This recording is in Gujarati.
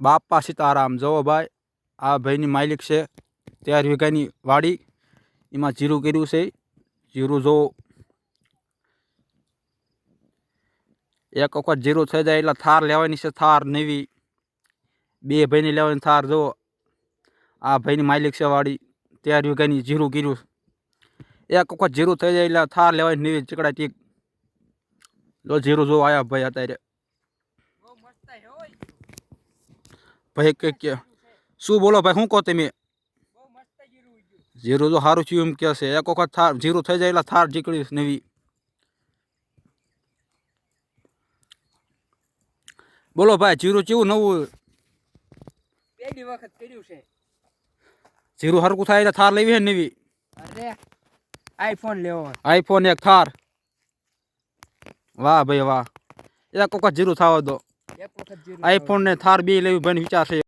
બાપા સીતારામ જવો ભાઈ. આ ભાઈની માલિક છે, તેર વીઘાની વાડી. એમાં જીરું કર્યું છે. જીરું જો એક વખત જીરું થઈ જાય એટલે થાર લેવાની છે, થાર નવી. બે ભાઈને લેવાની થાર જો આ ભાઈની માલિક છે વાડી. તેર વીઘાની જીરું કર્યું. એક વખત જીરું થઈ જાય એટલે થાર લેવાની નવી ચીકડા ચીક જો જીરું જો આયા ભાઈ અત્યારે. ભાઈ કે કે શું બોલો ભાઈ શું કહો તમે? જીરું તો સારું થયું એમ કહે છે. એક વખત થાર જીરું થઈ જાય એટલે થાર નીકળીશ નવી. બોલો ભાઈ જીરું કેવું નવું? પહેલી વખત કર્યું છે. જીરું હરકું થાય એટલે થાર લેવી છે નવી? અરે આઈફોન લેવો આઈફોન એક થાર. વાહ ભાઈ વાહ. એક વખત જીરું થવા દો. આઈફોન ને થાર બે લેવી ભાઈ વિચાર છે.